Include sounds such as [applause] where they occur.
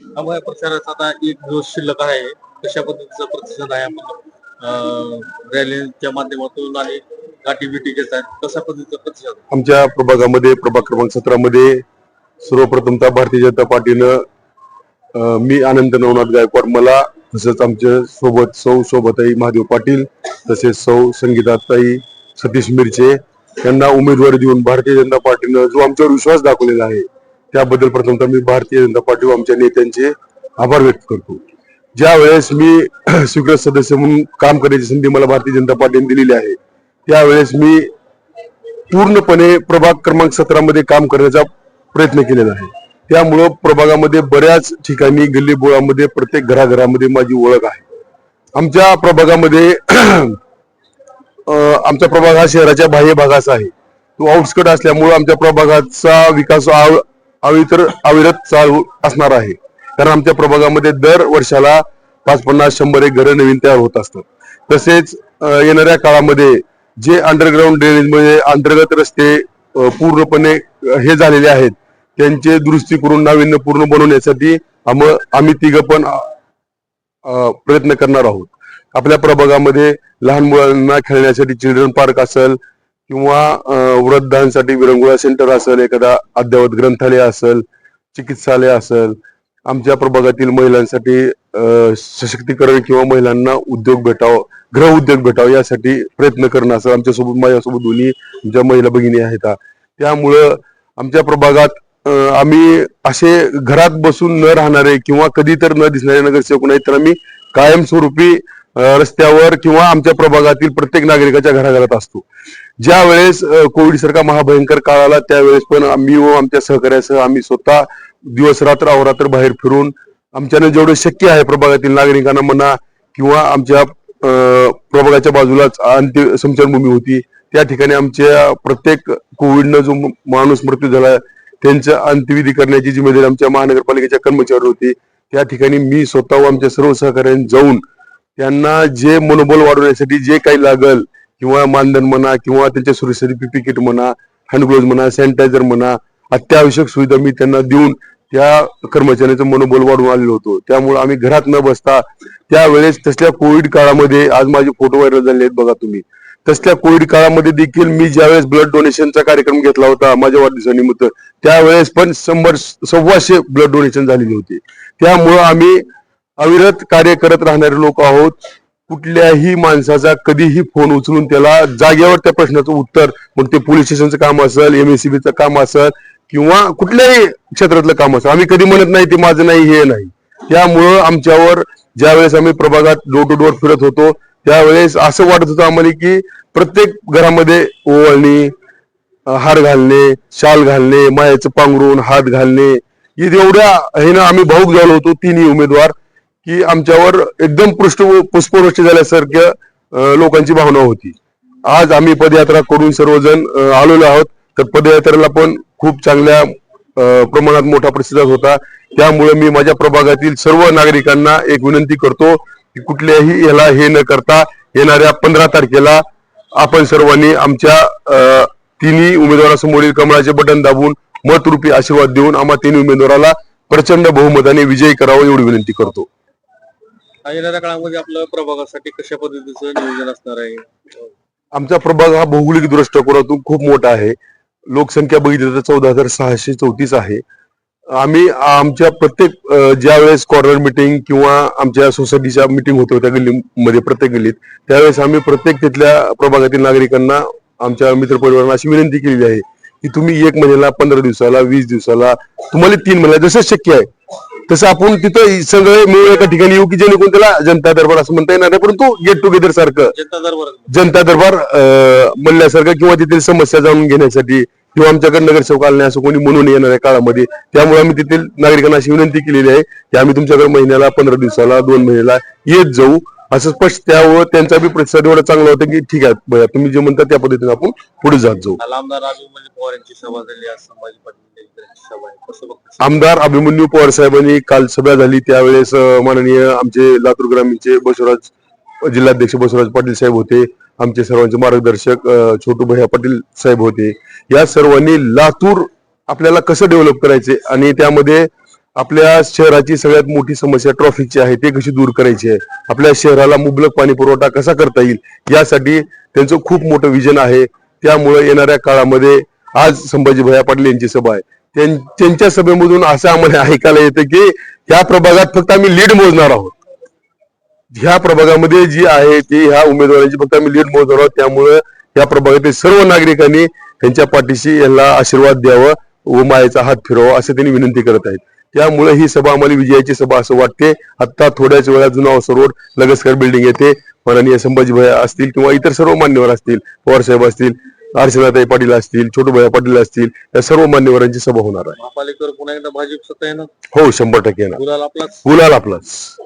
त्यामुळे प्रचाराचा आता एक दिवस शिल्लक आहे. कशा पद्धतीचा प्रतिसाद आहे आपण रॅलीच्या माध्यमातून आणि गाठी बिटी घेत आहेत. कशा पद्धतीचा प्रतिसाद? आमच्या प्रभागामध्ये प्रभाग क्रमांक सतरा मध्ये सर्वप्रथमतः भारतीय जनता पार्टीनं मी आनंद नवनाथ गायकवाड मला तसंच आमच्यासोबत सौ शोभताई महादेव पाटील तसेच सौ संगीताताई सतीश मिरचे यांना उमेदवारी देऊन भारतीय जनता पार्टीनं जो आमच्यावर विश्वास दाखवलेला आहे त्याबद्दल प्रथमतः मी भारतीय जनता पार्टी व आमच्या नेत्यांचे आभार व्यक्त करतो. ज्या वेळेस मी [clears throat] स्वीकृत सदस्य म्हणून काम करण्याची संधी मला भारतीय जनता पार्टीने दिलेली आहे त्यावेळेस मी पूर्णपणे प्रभाग क्रमांक सतरा मध्ये काम करण्याचा प्रयत्न केलेला आहे. त्यामुळं प्रभागामध्ये बऱ्याच ठिकाणी गल्ली बोळामध्ये प्रत्येक घराघरामध्ये माझी ओळख आहे. आमच्या प्रभागामध्ये [clears throat] आमचा प्रभाग हा शहराच्या बाह्य भागाचा आहे. तो आउटस्कट असल्यामुळं आमच्या प्रभागाचा विकास अवितर अविरत चालू असणार आहे. कारण आमच्या प्रभागामध्ये दर वर्षाला पाच पन्नास शंभर एक घरं नवीन तयार होत असतात. तसेच येणाऱ्या काळामध्ये जे अंडरग्राऊंड ड्रेनेज म्हणजे अंतर्गत रस्ते पूर्णपणे हे झालेले आहेत त्यांचे दुरुस्ती करून नाविन्यपूर्ण बनवण्यासाठी आम- आम्ही तिघ पण प्रयत्न करणार आहोत. आपल्या प्रभागामध्ये लहान मुलांना खेळण्यासाठी चिल्ड्रन पार्क असेल किंवा वृद्धांसाठी विरंगुळा सेंटर असेल एखादा अद्ययावत ग्रंथालय असेल चिकित्सालय असेल आमच्या प्रभागातील महिलांसाठी सशक्तीकरण किंवा महिलांना उद्योग भेटावं गृह उद्योग भेटावं यासाठी प्रयत्न करणं असेल आमच्यासोबत माझ्यासोबत दोन्ही ज्या महिला भगिनी आहेत त्यामुळं आमच्या प्रभागात आम्ही असे घरात बसून न राहणारे किंवा कधी तर न दिसणारे नगरसेवक नाही तर आम्ही कायमस्वरूपी रस्त्यावर किंवा आमच्या प्रभागातील प्रत्येक नागरिकाच्या घराघरात असतो. ज्या वेळेस कोविड सारखा महाभयंकर काळ आला त्यावेळेस पण आम्ही व आमच्या सहकार्यासह आम्ही स्वतः दिवस रात्र अहोरात्र बाहेर फिरून आमच्यानं जेवढं शक्य आहे प्रभागातील नागरिकांना म्हणा किंवा आमच्या प्रभागाच्या बाजूलाच अंत्य समशनभूमी होती त्या ठिकाणी आमच्या प्रत्येक कोविडनं जो माणूस मृत्यू झाला त्यांचं अंत्यविधी करण्याची जिम्मेदारी आमच्या महानगरपालिकेच्या कर्मचारी होती. त्या ठिकाणी मी स्वतः व आमच्या सर्व सहकार्यांनी जाऊन त्यांना जे मनोबल वाढवण्यासाठी जे काही लागल किंवा मानधन म्हणा किंवा त्यांच्या सुरक्षेसाठी पीपी किट म्हणा हँड ग्लोव्ह म्हणा सॅनिटायझर म्हणा अत्यावश्यक सुविधा मी त्यांना देऊन त्या कर्मचाऱ्यांचं मनोबल वाढवून आलेलो होतो. त्यामुळे आम्ही घरात न बसता त्यावेळेस तसल्या कोविड काळामध्ये आज माझे फोटो व्हायरल झाले आहेत बघा तुम्ही. तसल्या कोविड काळामध्ये देखील मी ज्यावेळेस ब्लड डोनेशनचा कार्यक्रम घेतला होता माझ्या वाढदिवसानिमित्त त्यावेळेस पण शंभर सव्वाशे ब्लड डोनेशन झालेली होती. त्यामुळं आम्ही अविरत कार्य करत राहणारे लोक आहोत. कुठल्याही माणसाचा कधीही फोन उचलून त्याला जागेवर त्या प्रश्नाचं उत्तर मग ते पोलीस स्टेशनचं काम असेल एमएससीबीचं काम असेल किंवा कुठल्याही क्षेत्रातलं काम असेल. आम्ही कधी म्हणत नाही ते माझं नाही हे नाही. त्यामुळं आमच्यावर ज्यावेळेस आम्ही प्रभागात डोर टू डोर फिरत होतो त्यावेळेस असं वाटत होतं आम्हाला की प्रत्येक घरामध्ये ओवळणी हार घालणे शाल घालणे मायाचं पांघरून हात घालणे एवढ्या हे ना आम्ही भाऊक झालो होतो तिन्ही उमेदवार. की आमच्यावर एकदम पृष्ठ पुष्पवृष्टी झाल्यासारख्या लोकांची भावना होती. आज आम्ही पदयात्रा करून सर्वजण आलेलो आहोत. तर पदयात्रेला पण खूप चांगल्या प्रमाणात मोठा प्रतिसाद होता. त्यामुळे मी माझ्या प्रभागातील सर्व नागरिकांना एक विनंती करतो की कुठल्याही याला हे न करता येणाऱ्या पंधरा तारखेला आपण सर्वांनी आमच्या अं, तिन्ही उमेदवारासमोरील कमळाचे बटन दाबून मतरूपी आशीर्वाद देऊन आम्हा तिन्ही उमेदवाराला प्रचंड बहुमताने विजयी करावं एवढी विनंती करतो. येणाऱ्या काळामध्ये आपल्या प्रभागासाठी कशा पद्धतीचं नियोजन असणार आहे? आमचा प्रभाग हा भौगोलिक दृष्टिकोनातून खूप मोठा आहे. लोकसंख्या बघितली तर चौदा हजार सहाशे चौतीस आहे. आम्ही आमच्या प्रत्येक ज्या वेळेस कॉर्नर मिटिंग किंवा आमच्या सोसायटीच्या मिटिंग होतो त्या गल्लीमध्ये प्रत्येक गल्लीत त्यावेळेस आम्ही प्रत्येक तिथल्या प्रभागातील नागरिकांना आमच्या मित्रपरिवारांना अशी विनंती केलेली आहे की तुम्ही एक महिन्याला पंधरा दिवसाला वीस दिवसाला तुम्हाला तीन महिन्याला जसं शक्य आहे तसं आपण तिथं सगळे मिळून एका ठिकाणी येऊ की जेणेकरून त्याला जनता दरबार असं म्हणता येणार नाही परंतु गेट टुगेदर सारखं. जनता दरबार. जनता दरबार अं, म्हणल्यासारखं किंवा तेथील समस्या जाणून घेण्यासाठी किंवा आमच्याकडे नगरसेवक आले असं कोणी म्हणून येणाऱ्या काळामध्ये त्यामुळे आम्ही तेथील नागरिकांना अशी विनंती केलेली आहे की आम्ही तुमच्याकडे महिन्याला पंधरा दिवसाला दोन महिन्याला येत जाऊ. असं स्पष्ट त्यावर त्यांचा बी प्रतिसाद एवढा चांगला होता की ठीक आहे तुम्ही जे म्हणता त्या पद्धतीने आपण पुढे जात जाऊ. काल आमदार अभिमन्यू पवार यांची सभा झाली आज संभाजी पाटील यांची सभा आहे. कसं बघता आमदार अभिमन्यू पवार साहेबांनी काल सभा झाली त्यावेळेस अं, माननीय आमचे लातूर ग्रामीणचे बसवराज जिल्हाध्यक्ष बसवराज पाटील साहेब होते आमचे सर्वांचे मार्गदर्शक अं, छोटू भैया पाटील साहेब होते. या सर्वांनी लातूर आपल्याला कसं डेव्हलप करायचे आणि त्यामध्ये आपल्या शहराची सगळ्यात मोठी समस्या ट्रॉफिकची आहे ते कशी दूर करायची आहे? आपल्या शहराला मुबलक पाणी पुरवठा कसा करता येईल? यासाठी त्यांचं खूप मोठं विजन आहे. त्यामुळे येणाऱ्या काळामध्ये आज संभाजी भैया पाटील यांची सभा आहे. त्यांच्या सभेमधून असं आम्हाला [laughs] ऐकायला येतं की या प्रभागात फक्त आम्ही लीड मोजणार आहोत. ह्या प्रभागामध्ये जी आहे ती ह्या उमेदवारांची फक्त आम्ही लीड मोजणार आहोत. त्यामुळे या प्रभागातील सर्व नागरिकांनी त्यांच्या पाठीशी यांना आशीर्वाद द्यावं व मायेचा हात फिरवा असं त्यांनी विनंती करत आहेत. त्यामुळे ही सभा आम्हाला विजयाची सभा असं वाटते. आता थोड्याच वेळात जुना रोड लगसकर बिल्डिंग येते. माननीय संभाजी भैया असतील किंवा इतर सर्व मान्यवर असतील पवार साहेब असतील अर्चनाताई पाटील असतील छोटू भैया पाटील असतील या सर्व मान्यवरांची सभा होणार आहे. महापालिकेवर पुन्हा एकदा भाजप सत्ता येणार? हो शंभर टक्के येणार. गुलाल आपलाच. गुलाल आपलाच.